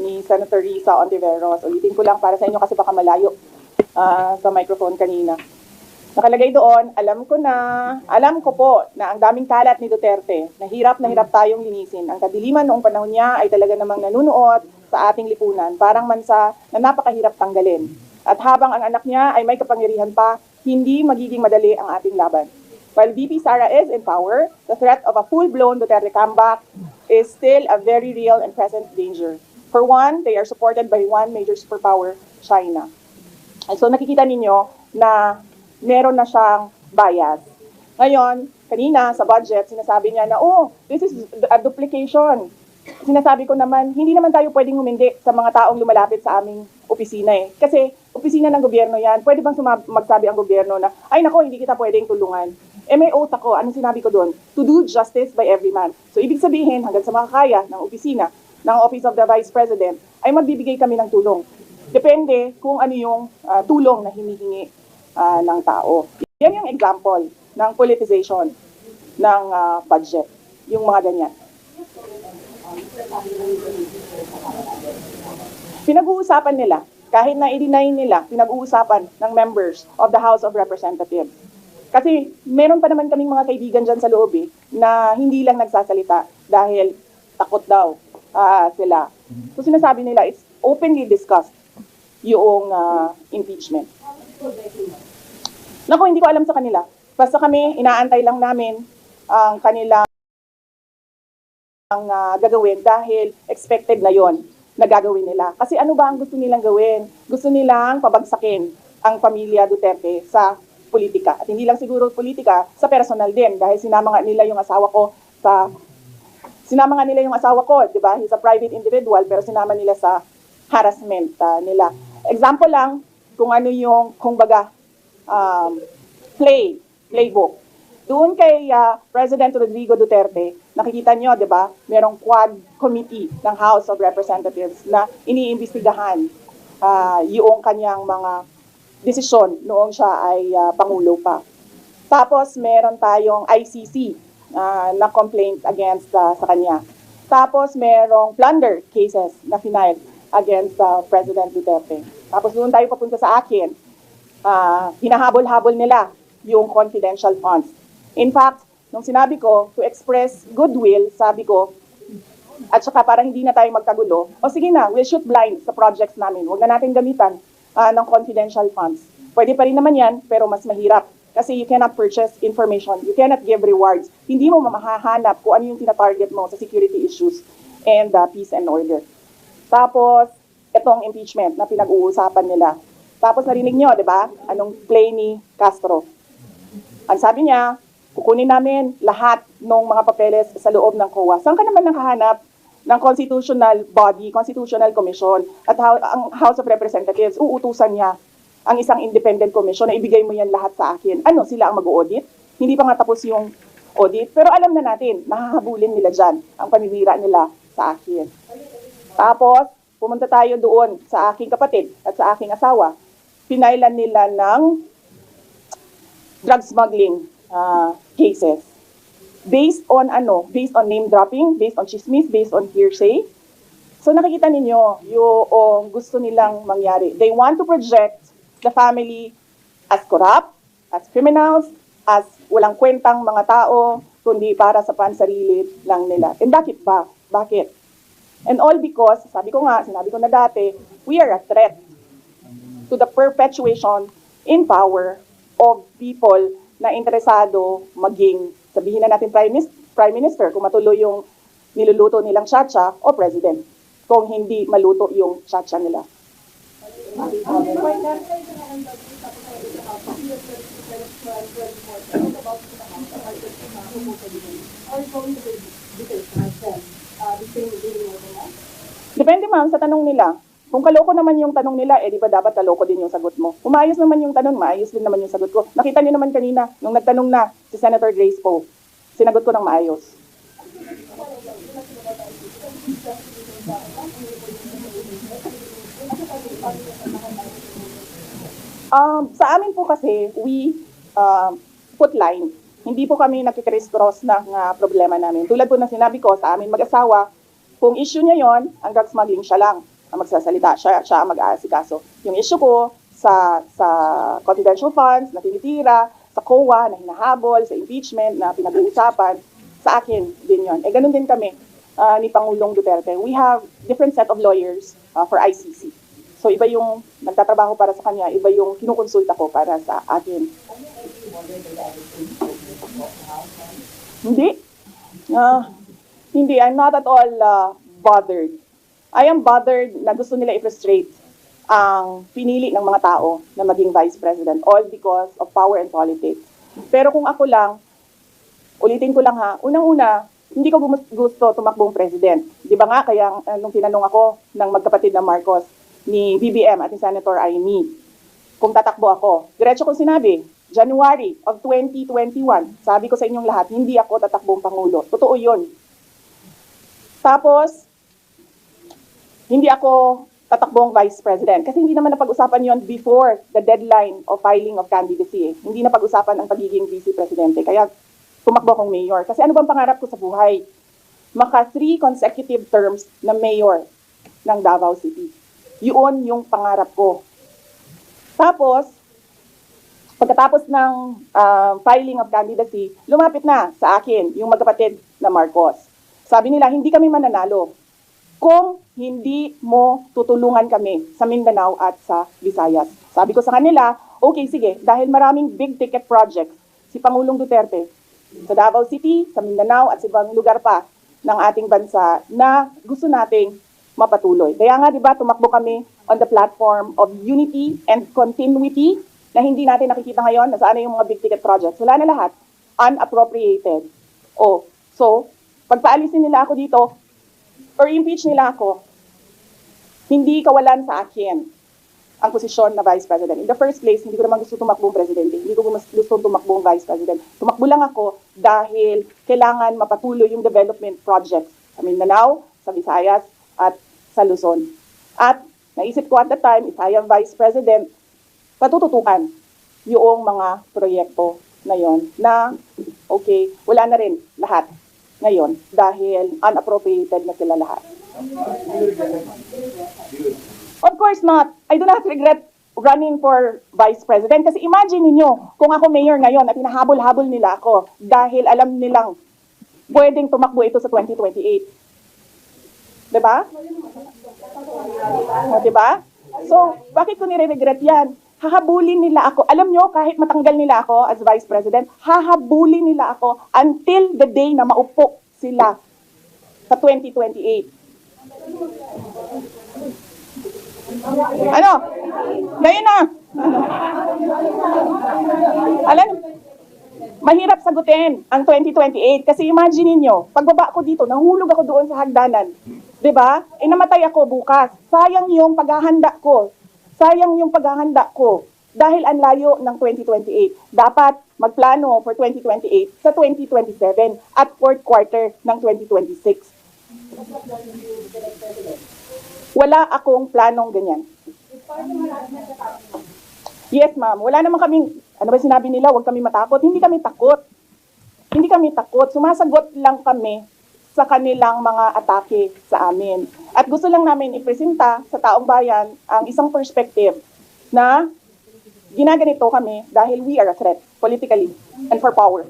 ni Senator Risa Ontiveros. Ulitin ko lang para sa inyo kasi baka malayo ah, sa microphone kanina. Nakalagay doon, alam ko na, alam ko po na ang daming kalat ni Duterte, na hirap na hirap tayong linisin. Ang kadiliman noong panahon niya ay talaga namang nanunuot sa ating lipunan, parang mansa na napakahirap tanggalin. At habang ang anak niya ay may kapangyarihan pa, hindi magiging madali ang ating laban. While VP Sara is in power, the threat of a full-blown Duterte comeback is still a very real and present danger. For one, they are supported by one major superpower, China. And so nakikita ninyo na meron na siyang bias. Ngayon, kanina sa budget, sinasabi niya na, oh, this is a duplication. Sinasabi ko naman, hindi naman tayo pwedeng humindi sa mga taong lumalapit sa aming opisina eh. Kasi opisina ng gobyerno yan, pwede bang magsabi ang gobyerno na, ay nako, hindi kita pwedeng tulungan. Eh may oath ako, anong sinabi ko doon? To do justice by every man. So ibig sabihin, hanggang sa makakaya ng opisina, ng Office of the Vice President, ay magbibigay kami ng tulong. Depende kung ano yung ah, tulong na hinihingi ah, ng tao. Yan yung example ng politicization ng ah, budget. Yung mga ganyan. Pinag-uusapan nila, kahit na i-deny nila, pinag-uusapan ng members of the House of Representatives. Kasi meron pa naman kaming mga kaibigan dyan sa loob eh, na hindi lang nagsasalita dahil takot daw ah, sila. So sinasabi nila, it's openly discussed yung ah, impeachment. Naku, hindi ko alam sa kanila. Basta kami, inaantay lang namin ang kanilang ang ah, gagawin dahil expected na yon na gagawin nila. Kasi ano ba ang gusto nilang gawin? Gusto nilang pabagsakin ang pamilya Duterte sa politika. At hindi lang siguro politika, sa personal din. Dahil sinama nga nila yung asawa ko sa... Sinama nga nila yung asawa ko, di ba? He's a private individual, pero sinama nila sa harassment ah, nila. Example lang, kung ano yung, kung baga, um, play, playbook. Doon kay ah, President Rodrigo Duterte, nakikita nyo, di ba, merong quad committee ng House of Representatives na iniimbestigahan ah, yung kanyang mga desisyon noong siya ay ah, Pangulo pa. Tapos meron tayong ICC ah, na complaint against ah, sa kanya. Tapos merong plunder cases na final against ah, President Duterte. Tapos doon tayo papunta sa akin, ah, hinahabol-habol nila yung confidential funds. In fact, nung sinabi ko, to express goodwill, sabi ko, at saka para hindi na tayo magkagulo, o sige na, we'll shoot blind sa projects namin. Huwag na natin gamitan ah, ng confidential funds. Pwede pa rin naman yan, pero mas mahirap. Kasi you cannot purchase information, you cannot give rewards. Hindi mo mamahahanap kung ano yung tinatarget mo sa security issues and ah, peace and order. Tapos, itong impeachment na pinag-uusapan nila. Tapos narinig nyo, di ba? Anong play ni Castro. Ang sabi niya, kukunin namin lahat ng mga papeles sa loob ng COA. Saan ka naman nakahanap ng constitutional body, constitutional commission, at how- ang House of Representatives, uutusan niya ang isang independent commission na ibigay mo yan lahat sa akin. Ano, sila ang mag-audit? Hindi pa nga tapos yung audit. Pero alam na natin, nahahabulin nila dyan ang paninira nila sa akin. Tapos, pumunta tayo doon sa aking kapatid at sa aking asawa. Pinailan nila ng drug smuggling ah, cases. Based on ano? Based on name dropping, based on chismis, based on hearsay. So nakikita ninyo yung gusto nilang mangyari. They want to project the family as corrupt, as criminals, as walang kwentang mga tao, kundi para sa pansarili lang nila. And bakit ba? Bakit? And all because, sabi ko nga, sinabi ko na dati, we are a threat to the perpetuation in power of people na interesado maging, sabihin na natin Prime Minister, Prime Minister kung matuloy yung niluluto nilang chacha o President kung hindi maluto yung chacha nila. Depende ma'am sa tanong nila. Kung kaloko naman yung tanong nila, eh di ba dapat kaloko din yung sagot mo? Kung maayos naman yung tanong, maayos din naman yung sagot ko. Nakita niyo naman kanina, nung nagtanong na si Senator Grace Poe, sinagot ko ng maayos. Um, sa amin po kasi, we uh, put line. Hindi po kami nakikriss-cross ng uh, problema namin. Tulad po ng sinabi ko sa amin mag-asawa, kung issue niya yon, ang drug smuggling siya lang. ang magsasalita. Siya, siya ang mag-aasikaso. Yung issue ko sa, sa confidential funds na tinitira, sa COA na hinahabol, sa impeachment na pinag-uusapan, sa akin din yon. Eh, ganun din kami ah, ni Pangulong Duterte. We have different set of lawyers ah, for ICC. So, iba yung nagtatrabaho para sa kanya, iba yung kinukonsulta ko para sa akin. Hindi. Ah, hindi, I'm not at all ah, bothered. I am bothered na gusto nila i-frustrate ang pinili ng mga tao na maging vice president all because of power and politics. Pero kung ako lang, ulitin ko lang ha, unang-una, hindi ko gusto tumakbong president. Di ba nga, kaya uh, nung tinanong ako ng magkapatid na Marcos ni BBM at ni Senator Amy, kung tatakbo ako, diretso kong sinabi, January of 2021, sabi ko sa inyong lahat, hindi ako tatakbong Pangulo. Totoo yun. Tapos, hindi ako tatakbong vice president. Kasi hindi naman napag-usapan yon before the deadline of filing of candidacy. eh. Hindi napag-usapan ang pagiging vice presidente. Kaya tumakbo akong mayor. Kasi ano bang pangarap ko sa buhay? Maka three consecutive terms na mayor ng Davao City. Yun yung pangarap ko. Tapos, pagkatapos ng ah, filing of candidacy, lumapit na sa akin yung magkapatid na Marcos. Sabi nila, hindi kami mananalo kung hindi mo tutulungan kami sa Mindanao at sa Visayas. Sabi ko sa kanila, okay, sige, dahil maraming big ticket projects si Pangulong Duterte sa Davao City, sa Mindanao at sa ibang lugar pa ng ating bansa na gusto nating mapatuloy. Kaya nga, di ba, tumakbo kami on the platform of unity and continuity na hindi natin nakikita ngayon na saan na yung mga big ticket projects. Wala na lahat. Unappropriated. Oh, so, pagpaalisin nila ako dito, or impeach nila ako, hindi kawalan sa akin ang posisyon na Vice President. In the first place, hindi ko naman gusto tumakbong Presidente. Hindi ko gusto tumakbong Vice President. Tumakbo lang ako dahil kailangan mapatuloy yung development projects sa Mindanao, sa Visayas, at sa Luzon. At naisip ko at the time, if I am Vice President, patututukan yung mga proyekto na yon na okay, wala na rin lahat ngayon dahil unappropriated na sila lahat. Of course not. I do not regret running for vice president kasi imagine niyo kung ako mayor ngayon at hinahabol-habol nila ako dahil alam nilang pwedeng tumakbo ito sa 2028. 'Di ba? O, 'di ba? So, bakit ko nire-regret 'yan? Hahabulin nila ako. Alam nyo, kahit matanggal nila ako as vice president, hahabulin nila ako until the day na maupo sila sa 2028. Ano? Ngayon na. Alam, mahirap sagutin ang 2028 kasi imagine niyo, pagbaba ko dito, nahulog ako doon sa hagdanan. 'Di ba? Eh namatay ako bukas. Sayang yung paghahanda ko. Sayang yung paghahanda ko dahil ang layo ng 2028. Dapat magplano for 2028 sa 2027 at fourth quarter ng 2026. Wala akong planong ganyan. Yes, ma'am. Wala naman kaming, ano ba sinabi nila, huwag kami matakot. Hindi kami takot. Hindi kami takot. Sumasagot lang kami sa kanilang mga atake sa amin. At gusto lang namin ipresenta sa taong bayan ang isang perspective na ginaganito kami dahil we are a threat politically and for power.